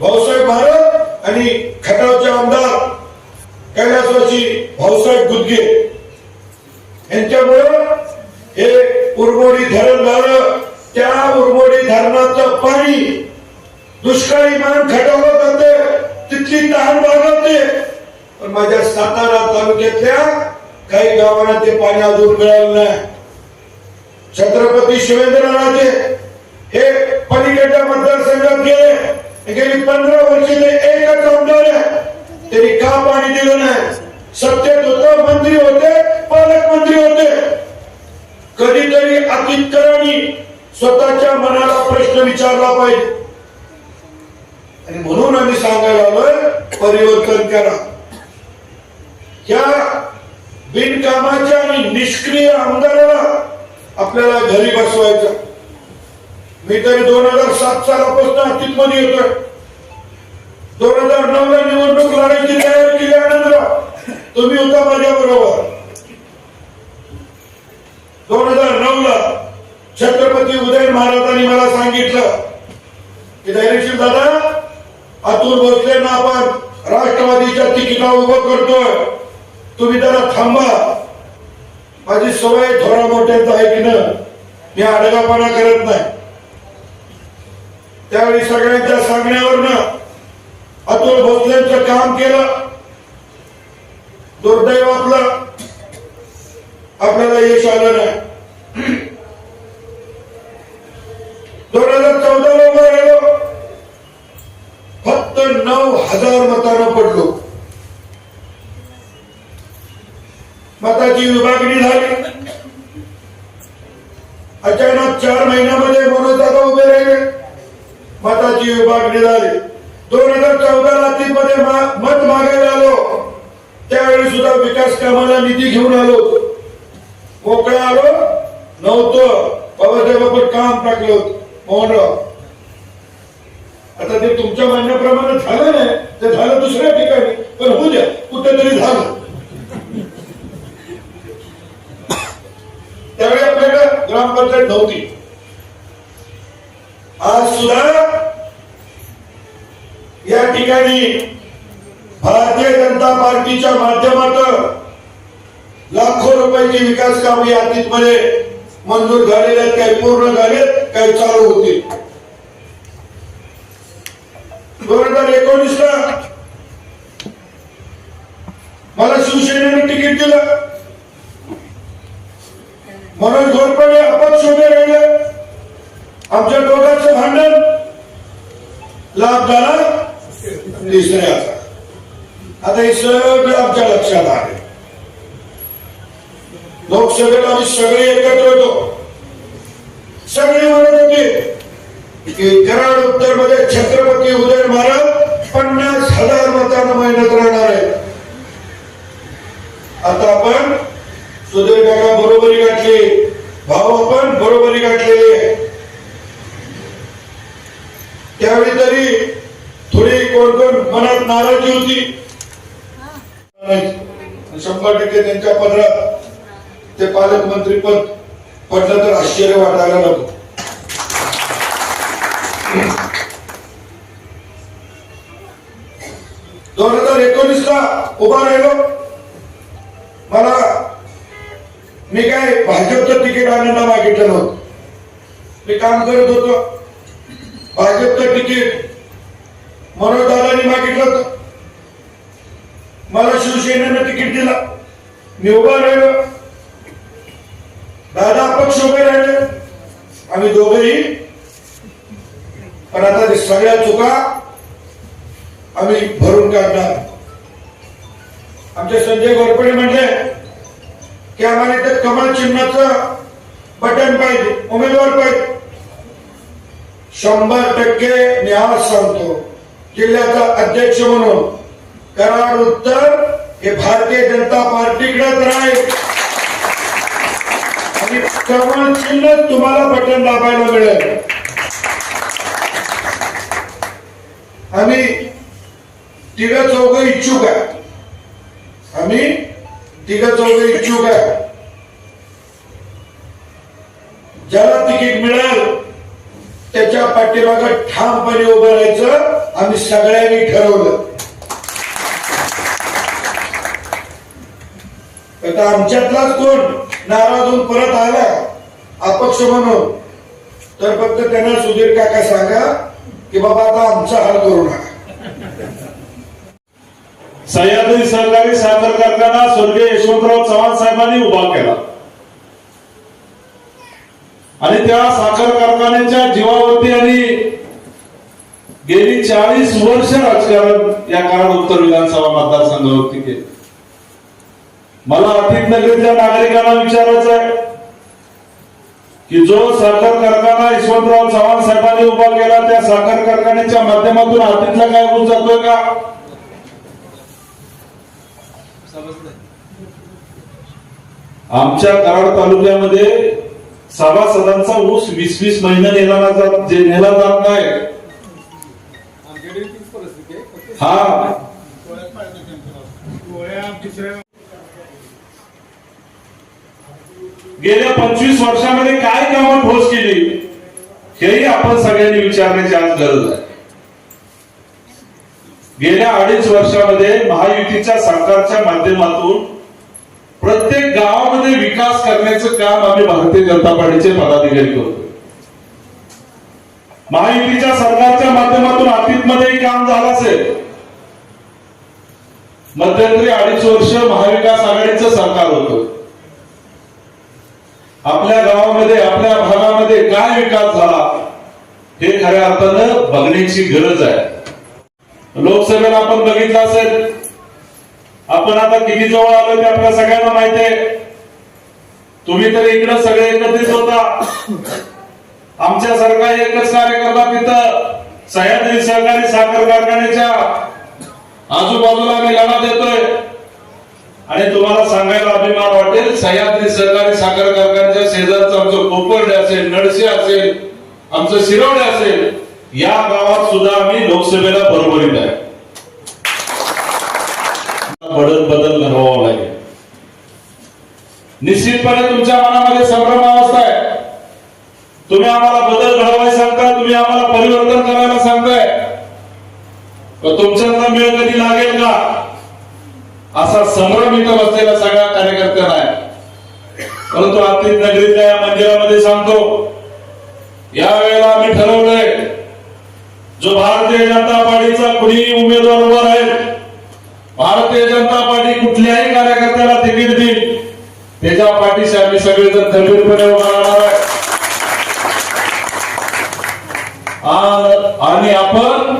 भाऊसाहेब महाराज आणि खटावचे आमदार कैलासवासी भाऊसाहेब गुदगे. यांच्यामुळे हे उरमोडी धरण झालं. त्या उरमोडी धरणाचं पाणी दुष्काळी मान खटावलं जाते. तिथली तहान भागवते पण माझ्या सातारा तालुक्यातल्या काही गावांना ते पाणी अजून मिळालं नाही. छत्रपती शिवेंद्रराजे हे पलीकडच्या मतदारसंघात गेले. गेली पंधरा वर्ष ते एकच आमदार त्यांनी का पाणी दिलं नाही? सत्तेत होत मंत्री होते पालकमंत्री होते. कधीतरी अतितकरांनी स्वतःच्या मनाला प्रश्न विचारला पाहिजे. आणि म्हणून आम्ही सांगायला आलोय परिवर्तन करा. बिनकामाच्या आणि निष्क्रिय आमदाराला आपल्याला घरी बसवायचं. मी तरी दोन हजार सात सालापासून अतीत मध्ये येतोय. दोन हजार नऊ ला निवडणूक लढायची तयारी केल्यानंतर तुम्ही होता माझ्या बरोबर. दोन हजार नऊ ला छत्रपती उदय महाराजांनी मला सांगितलं की धैर्यशील दादा अतुल भोसलेंना आपण राष्ट्रवादीच्या तिकिटा उभं करतोय. तुम्ही त्याला थांबा माझी सवय थोडा मोठ्यांचं ऐकणं. मी आडगापणा करत नाही. त्यावेळी सगळ्यांच्या सांगण्यावरनं अतुल भोसलेंचं काम केलं. दुर्दैव आपलं. आपल्याला यश आलं नाही. दोन हजार चौदा उभं राहिलो. फक्त नऊ हजार मतानं पडलो. मताची विभागणी झाली. अचानक चार महिन्यामध्ये मनोजागा दादा उभे राहिले. मताची विभागणी झाली. दोन हजार चौदा ला मध्ये मत मागायला आलो. त्यावेळी सुद्धा विकास कामाला निधी घेऊन आलो. मोकळा आलो. नव्हतं. बाबासाहेब आपण काम टाकलं. मोहनराव. आता ते तुमच्या म्हणण्याप्रमाणे झालं नाही. ते झालं दुसऱ्या ठिकाणी. पण होऊ द्या. कुठेतरी झालं त्यावेळी आपल्याकडे नव्हती. आज सुद्धा या ठिकाणी भारतीय जनता पार्टीच्या माध्यमातून लाखो रुपयाची विकास कामे यादीत मध्ये मंजूर झालेले आहेत काही पूर्ण झालेत काही चालू होतील. दोन हजार एकोणीस ला मला शिवसेनेने तिकीट दिलं. मनोज घोरपडे अपक्ष उभे राहिले. आमच्या दोघांचं भांडण लाभ झाला तिसऱ्याचा आता हे सगळं आमच्या लक्षात आले लोकसभेला आम्ही सगळे एकत्र होतो. सगळे म्हणत होते की कराड उत्तरमध्ये छत्रपती उदय महाराज पन्नास हजार मतांना मेहनत राहणार आहे आता आपण सुधीर काका बरोबरी गाठली भाऊ आपण बरोबरी गाठलेली आहे त्यावेळी तरी थोडी कोण कोण मनात नाराजी होती शंभर टक्के त्यांच्या पदरात ते पालकमंत्री पद पडलं तर आश्चर्य वाटायला नको. दोन हजार एकोणीस ला उभा राहिलो. मला मी काय भाजपचं तिकीट आणायला मागितलं नव्हतं. मी काम करत होतो. भाजपचं तिकीट मनोज दादानी मागितलं होतं. मला शिवसेनेनं तिकीट दिला. मी उभा राहिलो. दादा अपक्ष उभे राहिले. आम्ही दोघेही. पण आता सगळ्या चुका आम्ही भरून काढणार. आमचे संजय गोरपडे म्हणले की आम्हाला इथे कमल चिन्हाचं बटन पाहिजे उमेदवार पाहिजे. शंभर टक्के न्याय सांगतो जिल्ह्याचा अध्यक्ष म्हणून कराड उत्तर हे भारतीय जनता पार्टीकडेच राहील आणि कमळ चिन्ह तुम्हाला बटन दाबायला मिळेल. आम्ही तिघ चौघ इच्छुक आहे. आम्ही तिघ चौघ इच्छुक आहे. ज्याला तिकीट मिळेल त्याच्या पाठीमागं ठामपणे उभं राहायचं आम्ही सगळ्यांनी ठरवलं. आता आमच्यातलाच कोण नाराजून परत आला अपक्ष म्हणून तर फक्त त्यांना सुधीर काका सांगा की बाबा आता आमचा हाल करू नका. सह्याद्री सहकारी साखर कारखाना स्वर्गीय यशवंतराव चव्हाण साहेबांनी उभा केला. आणि त्या साखर कारखान्याच्या जीवावरती आणि गेली चाळीस वर्ष राजकारण या काळात उत्तर विधानसभा मतदारसंघावरती केले. मला अतिक नगरीतल्या नागरिकांना विचारायचं आहे की जो साखर कारखाना यशवंतराव चव्हाण साहेबांनी उभा केला त्या साखर कारखान्याच्या माध्यमातून हातीतला काय होऊन जातोय का? आमच्या कराड तालुक्यामध्ये सभासदांचा ऊस वीस वीस महिने नेला जात जे नेला जात नाही. हा. गेल्या पंचवीस वर्षामध्ये काय कामं ठोस केली हेही आपण सगळ्यांनी विचारण्याची आज गरज आहे. गेल्या अडीच वर्षामध्ये महायुतीच्या सरकारच्या माध्यमातून प्रत्येक गावामध्ये विकास करण्याचं काम आम्ही भारतीय जनता पार्टीचे पदाधिकारी करतो. महायुतीच्या सरकारच्या माध्यमातून अतीतमध्येही काम झालं असेल. मध्यंतरी अडीच वर्ष महाविकास आघाडीचं सरकार होतं. आपल्या गावामध्ये आपल्या भागामध्ये काय विकास झाला? हे खऱ्या अर्थानं बघण्याची गरज आहे. लोकसभेला आपण बघितलं असेल. आपण आता किती जवळ आलो ते आपल्या सगळ्यांना माहिती आहे. तुम्ही तर इकडं सगळे एकत्रित होता. आमच्यासारखा एकच कार्यकर्ता तिथं सह्याद्री सहकारी साखर कारखान्याच्या आजूबाजूला आम्ही लढा देतोय. आणि तुम्हाला सांगायला अभिमान वाटेल सह्याद्री सहकारी साखर कारखान्याच्या शेजारचं आमचं कोपर्डे असेल नडसे असेल आमचं शिरवडे असेल या गावात सुद्धा आम्ही लोकसभेला बरोबरीत आहे. बदल बदल घडवावा लागेल. निश्चितपणे तुमच्या मनामध्ये संभ्रम अवस्था आहे. तुम्ही आम्हाला बदल घडवायला सांगता तुम्ही आम्हाला परिवर्तन करायला सांगताय. पण तुमच्यातला मेळ कधी लागेल का? असा संभ्रम इथं बसलेला सगळा कार्यकर्ता आहे. परंतु आर्थिक नगरीतल्या या मंदिरामध्ये सांगतो यावेळेला आम्ही ठरवलंय जो भारतीय जनता पार्टीचा कुणीही उमेदवार उभा राहील भारतीय जनता पार्टी कुठल्याही कार्यकर्त्याला तिकीट देईल त्याच्या पाठीशी आम्ही सगळेजण खंबीरपणे उभा राहणार आहे. आणि आपण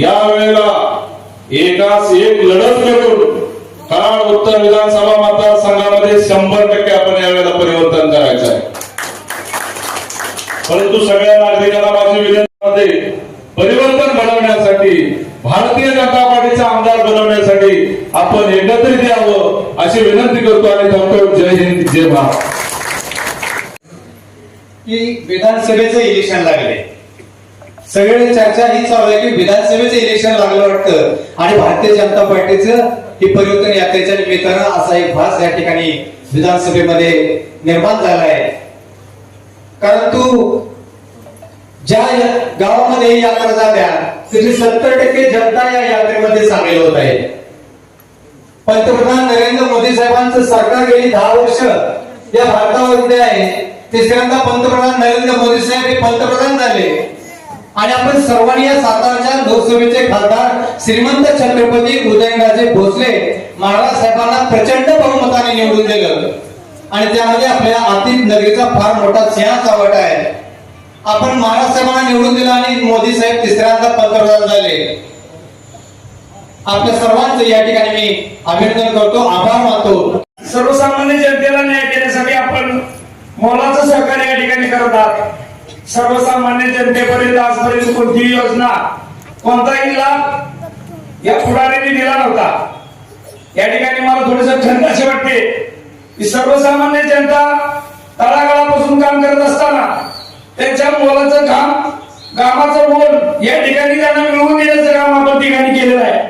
या वेळेला एकाच एक लढत करून कराड उत्तर विधानसभा मतदारसंघामध्ये शंभर टक्के आपण यावेळेला परिवर्तन करायचं आहे. परंतु सगळ्या नागरिकांना माझी विनंती परिवर्तन घडवण्यासाठी भारतीय जनता पार्टीचा आमदार बनवण्यासाठी आपण एकत्रित यावं अशी विनंती करतो आणि थांबतो जय हिंद जय भारत. की विधानसभेचं इलेक्शन लागले. सगळे चर्चा ही चालू आहे की विधानसभेचं इलेक्शन लागलं वाटतं. आणि भारतीय जनता पार्टीचं ही परिवर्तन यात्रेच्या निमित्तानं असा एक भास या ठिकाणी विधानसभेमध्ये निर्माण झाला आहे. कारण तू ज्या गावामध्ये यात्रा झाल्या त्याची सत्तर टक्के जनता या यात्रेमध्ये सामील होत आहे. पंतप्रधान नरेंद्र मोदी साहेबांचं सरकार गेली दहा वर्ष या भारतामध्ये आहे. तिसऱ्यांदा पंतप्रधान नरेंद्र मोदी साहेब हे पंतप्रधान झाले. आणि आपण सर्वांनी या सातारच्या लोकसभेचे खासदार श्रीमंत छत्रपती उदयनराजे भोसले महाराज साहेबांना प्रचंड बहुमताने निवडून दिलं. आणि त्यामध्ये आपल्या आर्थिक नगरीचा फार मोठा सिंहाचा वाटा आहे. आपण महाराज साहेबांना निवडून दिलं आणि मोदी साहेब तिसऱ्यांदा पंतप्रधान झाले. आपल्या सर्वांचं या ठिकाणी मी अभिनंदन करतो आभार मानतो. सर्वसामान्य जनतेला न्याय देण्यासाठी आपण मोलाचं सहकार्य या ठिकाणी करत आहात. सर्वसामान्य जनतेपर्यंत आजपर्यंत कोणतीही योजना कोणताही लाभ या पुढाऱ्यांनी दिला नव्हता. या ठिकाणी मला थोडस खंत अशी वाटते की सर्वसामान्य जनता तळागाळापासून काम करत असताना त्यांच्या मोलाचं काम कामाचं मोल या ठिकाणी त्यांना मिळवून देण्याचं काम आपण ठिकाणी केलेलं आहे.